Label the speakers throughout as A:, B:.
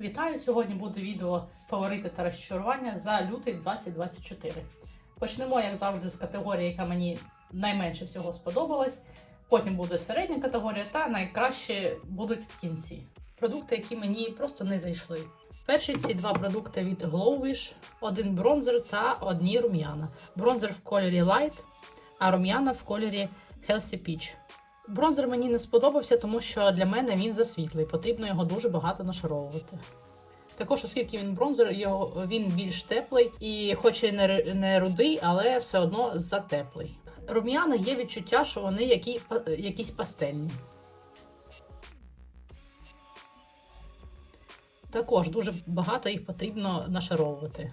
A: Вітаю! Сьогодні буде відео фаворити та розчарування за лютий 2024. Почнемо, як завжди, з категорії, яка мені найменше всього сподобалась. Потім буде середня категорія, та найкраще будуть в кінці. Продукти, які мені просто не зайшли. Перші ці два продукти від Glow Wish, один бронзер та одні рум'яна. Бронзер в кольорі Light, а рум'яна в кольорі Healthy Peach. Бронзер мені не сподобався, тому що для мене він засвітлий, потрібно його дуже багато нашаровувати. Також, оскільки він бронзер, його він більш теплий і, хоч і не, не рудий, але все одно затеплий. Рум'яна є відчуття, що вони які, якісь пастельні. Також дуже багато їх потрібно нашаровувати.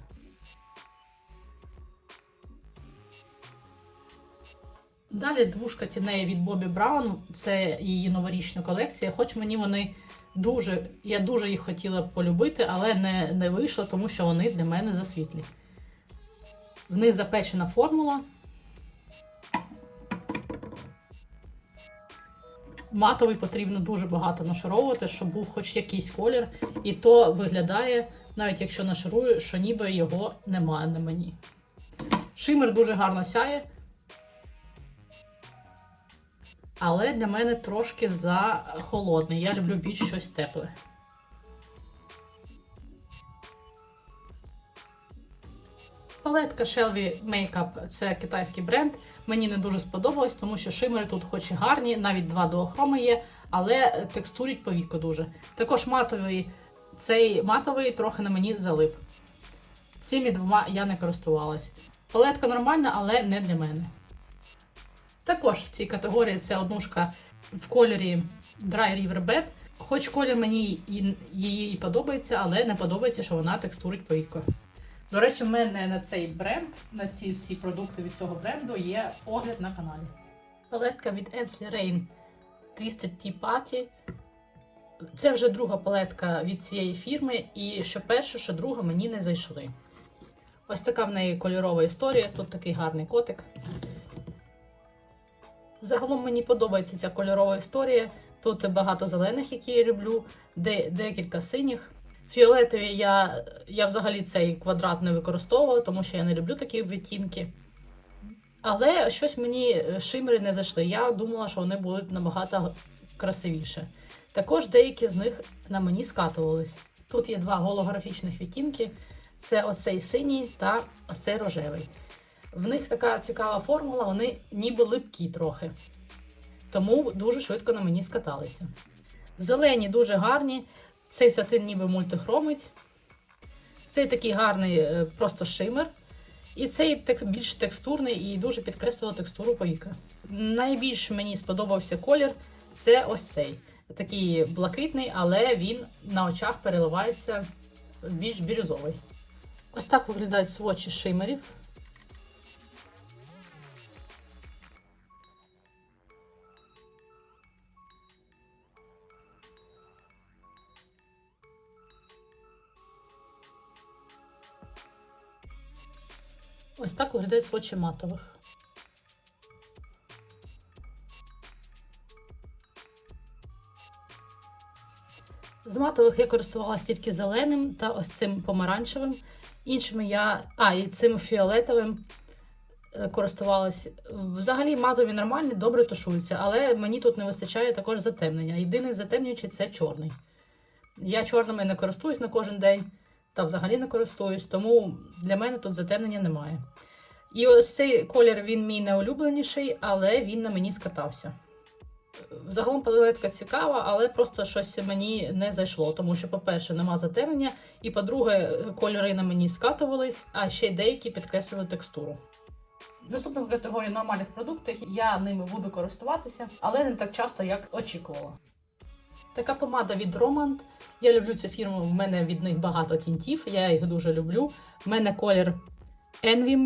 A: Далі двушка тінеї від Бобі Браун. Це її новорічна колекція. Хоч мені вони дуже, я дуже їх хотіла полюбити, але не, не вийшло, тому що вони для мене засвітлі. В них запечена формула. Матовий потрібно дуже багато нашаровувати, щоб був хоч якийсь колір. І то виглядає, навіть якщо нашарую, що ніби його немає на мені. Шимер дуже гарно сяє. Але для мене трошки захолодний. Я люблю більш щось тепле. Палетка Shelby Makeup це китайський бренд. Мені не дуже сподобалось, тому що шимери тут хоч і гарні, навіть два дуохроми є, але текстурять повіку дуже. Також матовий, цей матовий трохи на мені залип. Цими двома я не користувалась. Палетка нормальна, але не для мене. Також в цій категорії це однушка в кольорі Dry River Bed. Хоч колір мені її і подобається, але не подобається, що вона текстурить повіко. До речі, в мене на цей бренд, на ці всі продукти від цього бренду є огляд на каналі. Палетка від Ainsley Rain Twisted Tea Party. Це вже друга палетка від цієї фірми, і що перша, що друга мені не зайшли. Ось така в неї кольорова історія. Тут такий гарний котик. Загалом мені подобається ця кольорова історія. Тут багато зелених, які я люблю, де, декілька синіх. Фіолетові я, я взагалі цей квадрат не використовувала, тому що я не люблю такі відтінки. Але щось мені е, шимери не зайшли. Я думала, що вони будуть набагато красивіше. Також деякі з них на мені скатувались. Тут є два голографічних відтінки: це оцей синій та оцей рожевий. В них така цікава формула, вони ніби липкі трохи. Тому дуже швидко на мені скаталися. Зелені дуже гарні. Цей сатин ніби мультихромить. Цей такий гарний е, просто шимер. І цей більш текстурний і дуже підкреслював текстуру повіка. Найбільш мені сподобався колір це ось цей. Такий блакитний, але він на очах переливається більш бірюзовий. Ось так виглядають свочі шимерів. Ось так виглядають свочі матових. З матових я користувалася тільки зеленим та ось цим помаранчевим. Іншими я. А, і цим фіолетовим е, користувалась. Взагалі матові нормальні, добре тушуються, але мені тут не вистачає також затемнення. Єдиний затемнюючий це чорний. Я чорними не користуюсь на кожен день та взагалі не користуюсь, тому для мене тут затемнення немає. І ось цей колір він мій найулюбленіший, але він на мені скатався. Загалом палетка цікава, але просто щось мені не зайшло, тому що, по-перше, нема затемнення, і по-друге, кольори на мені скатувались, а ще й деякі підкреслювали текстуру. Наступна в категорії нормальних продуктів я ними буду користуватися, але не так часто, як очікувала. Така помада від Romand. Я люблю цю фірму, в мене від них багато тінтів, я їх дуже люблю. В мене колір Envy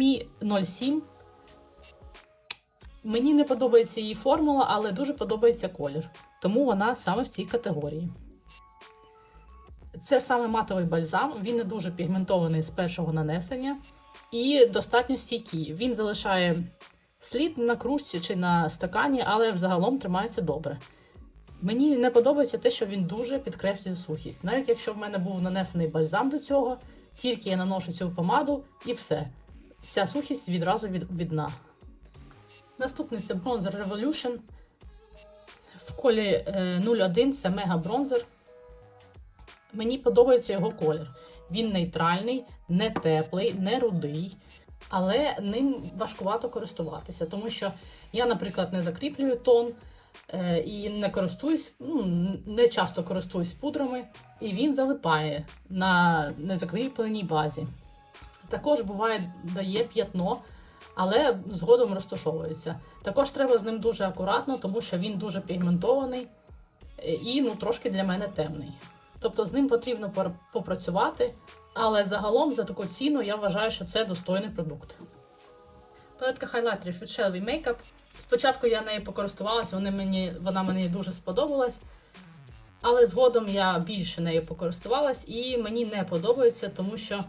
A: Me 07. Мені не подобається її формула, але дуже подобається колір. Тому вона саме в цій категорії. Це саме матовий бальзам, він не дуже пігментований з першого нанесення і достатньо стійкий. Він залишає слід на кружці чи на стакані, але взагалом тримається добре. Мені не подобається те, що він дуже підкреслює сухість. Навіть якщо в мене був нанесений бальзам до цього, тільки я наношу цю помаду і все. Вся сухість відразу від, відна. Наступний це Bronzer Revolution. В колі е, 01 це мега бронзер. Мені подобається його колір. Він нейтральний, не теплий, не рудий, але ним важкувато користуватися, тому що я, наприклад, не закріплюю тон е, і не користуюсь, ну, не часто користуюсь пудрами, і він залипає на незакріпленій базі. Також буває, дає п'ятно, але згодом розташовується. Також треба з ним дуже акуратно, тому що він дуже пігментований е, і ну, трошки для мене темний. Тобто з ним потрібно попрацювати, але загалом за таку ціну я вважаю, що це достойний продукт. Палетка хайлайтерів від Shelby Makeup. Спочатку я нею покористувалася, вони мені, вона мені дуже сподобалась. Але згодом я більше нею покористувалась і мені не подобається, тому що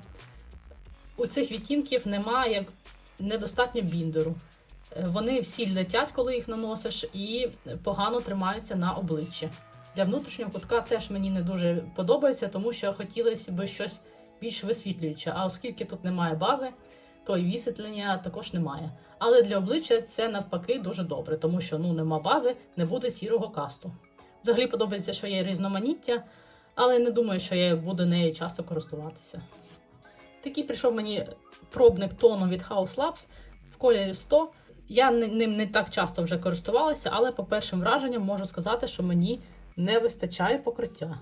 A: у цих відтінків немає недостатньо біндеру. Е, Вони всі летять, коли їх наносиш, і погано тримаються на обличчі. Для внутрішнього кутка теж мені не дуже подобається, тому що хотілося б щось більш висвітлююче. А оскільки тут немає бази, то і висвітлення також немає. Але для обличчя це навпаки дуже добре, тому що ну нема бази, не буде сірого касту. Взагалі подобається, що є різноманіття, але не думаю, що я буду нею часто користуватися. Такий прийшов мені пробник тону від House Labs в кольорі 100. Я ним не так часто вже користувалася, але по першим враженням можу сказати, що мені не вистачає покриття.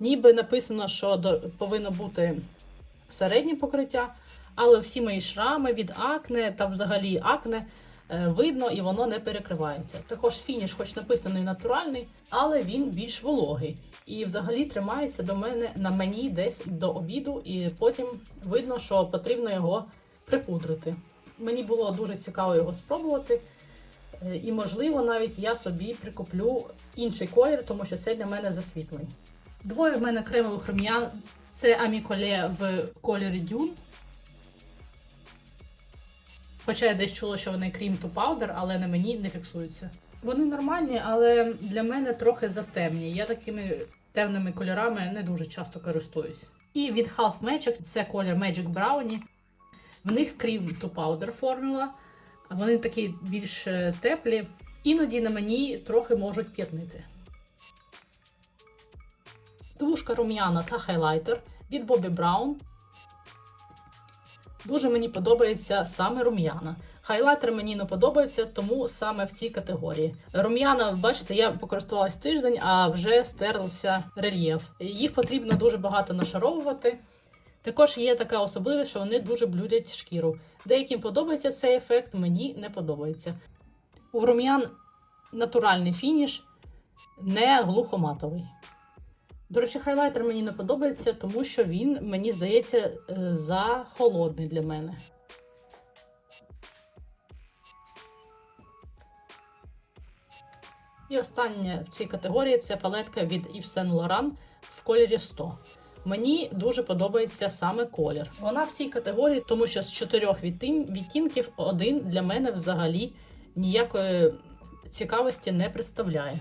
A: Ніби написано, що повинно бути середнє покриття, але всі мої шрами від акне та взагалі акне е, видно і воно не перекривається. Також фініш, хоч написаний натуральний, але він більш вологий. І взагалі тримається до мене на мені десь до обіду, і потім видно, що потрібно його припудрити. Мені було дуже цікаво його спробувати. Е, І, можливо, навіть я собі прикуплю інший колір, тому що це для мене засвітлий. Двоє в мене кремових рум'ян. Це Аміколе в кольорі Дюн. Хоча я десь чула, що вони крім to powder, але на мені не фіксуються. Вони нормальні, але для мене трохи затемні. Я такими темними кольорами не дуже часто користуюсь. І від Half Magic це колір Magic Brownie. В них крім powder формула. Вони такі більш е, теплі. Іноді на мені трохи можуть п'ятнити. Двушка рум'яна та хайлайтер від Bobbi Brown. Дуже мені подобається саме рум'яна. Хайлайтер мені не подобається, тому саме в цій категорії. Рум'яна, бачите, я покористувалась тиждень, а вже стерлися рельєф. Їх потрібно дуже багато нашаровувати. Також є така особливість, що вони дуже блюдять шкіру. Деяким подобається цей ефект, мені не подобається. У рум'ян натуральний фініш, не глухоматовий. До речі, хайлайтер мені не подобається, тому що він, мені здається, е, за холодний для мене. І останнє в цій категорії це палетка від Yves Saint Laurent в кольорі 100. Мені дуже подобається саме колір. Вона в цій категорії, тому що з чотирьох відтінків один для мене взагалі ніякої цікавості не представляє.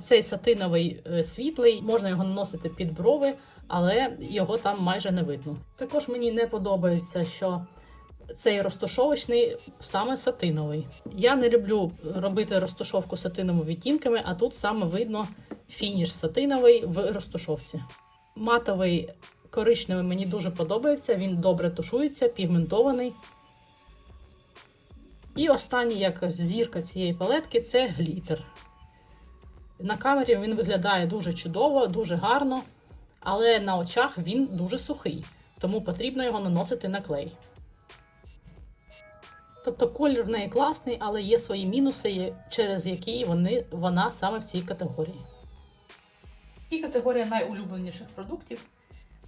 A: Цей сатиновий е, світлий, можна його наносити під брови, але його там майже не видно. Також мені не подобається, що цей розташовочний саме сатиновий. Я не люблю робити розташовку сатиновими відтінками, а тут саме видно фініш сатиновий в розташовці. Матовий коричневий мені дуже подобається, він добре тушується, пігментований. І останній, як зірка цієї палетки, це глітер. На камері він виглядає дуже чудово, дуже гарно, але на очах він дуже сухий, тому потрібно його наносити на клей. Тобто колір в неї класний, але є свої мінуси, через які вони, вона саме в цій категорії. І категорія найулюбленіших продуктів.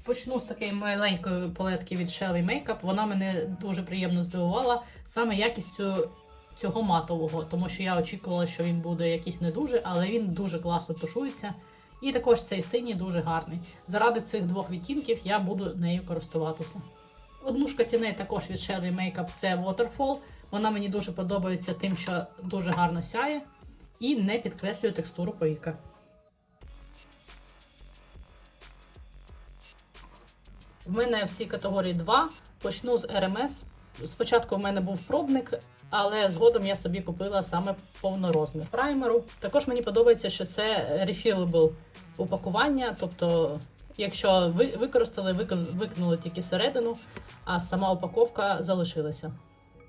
A: Почну з такої маленької палетки від Shelly Makeup. Вона мене дуже приємно здивувала саме якістю цього матового, тому що я очікувала, що він буде якийсь не дуже, але він дуже класно тушується. І також цей синій дуже гарний. Заради цих двох відтінків я буду нею користуватися. Одну шкатіней також від Shelly Makeup це Waterfall. Вона мені дуже подобається тим, що дуже гарно сяє. і не підкреслює текстуру повіка. В мене в цій категорії 2. Почну з РМС. Спочатку в мене був пробник, але згодом я собі купила саме повнорозмір праймеру. Також мені подобається, що це refillable упакування, тобто, якщо ви використали, викинули тільки середину, а сама упаковка залишилася.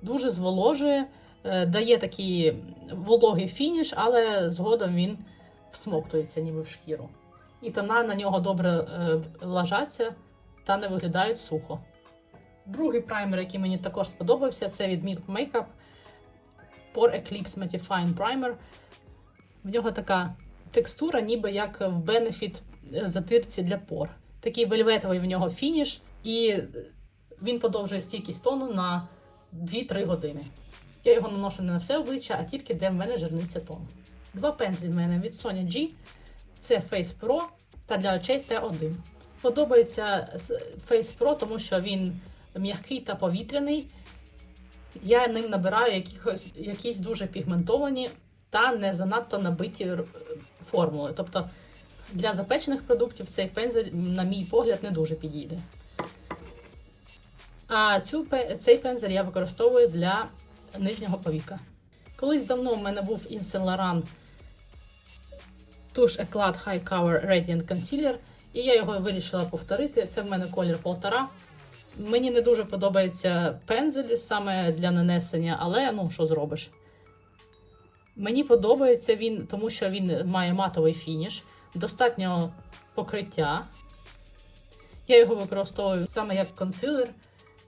A: Дуже зволожує, е, дає такий вологий фініш, але згодом він всмоктується ніби в шкіру. І тона на нього добре е, лажаться та не виглядають сухо. Другий праймер, який мені також сподобався, це від Milk Makeup Pore Eclipse Mattifying Primer. В нього така текстура, ніби як в Benefit затирці для пор. Такий вельветовий в нього фініш, і він подовжує стійкість тону на 2-3 години. Я його наношу не на все обличчя, а тільки де в мене жирниця тону. Два пензлі в мене від Sonia G. Це Face Pro та для очей T1. Подобається Face Pro, тому що він м'який та повітряний. Я ним набираю якихось, якісь дуже пігментовані та не занадто набиті формули. Тобто для запечених продуктів цей пензель, на мій погляд, не дуже підійде. А цю, цей пензель я використовую для нижнього повіка. Колись давно в мене був Yves Saint Laurent туш Eclat High Cover Radiant Concealer, і я його вирішила повторити. Це в мене колір полтора. Мені не дуже подобається пензель саме для нанесення, але ну що зробиш. Мені подобається він, тому що він має матовий фініш, достатньо покриття. Я його використовую саме як консилер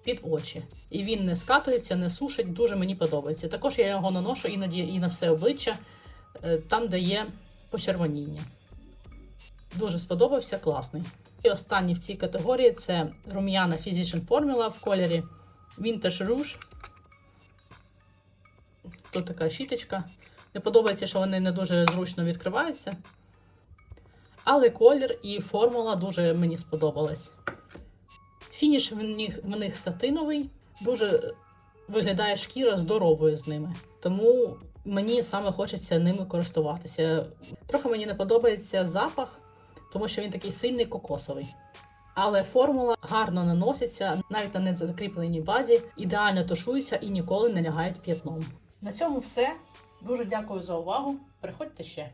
A: під очі. І він не скатується, не сушить, дуже мені подобається. Також я його наношу іноді і на все обличчя, е, там, де є почервоніння. Дуже сподобався, класний. І останній в цій категорії це рум'яна Physician Formula в кольорі Vintage Rouge. Тут така щіточка. Не подобається, що вони не дуже зручно відкриваються. Але колір і формула дуже мені сподобалась. Фініш в них, в них сатиновий, дуже виглядає шкіра здоровою з ними. Тому мені саме хочеться ними користуватися. Трохи мені не подобається запах, тому що він такий сильний кокосовий. Але формула гарно наноситься, навіть на незакріпленій базі, ідеально тушується і ніколи не лягають п'ятном. На цьому все. Дуже дякую за увагу. Приходьте ще.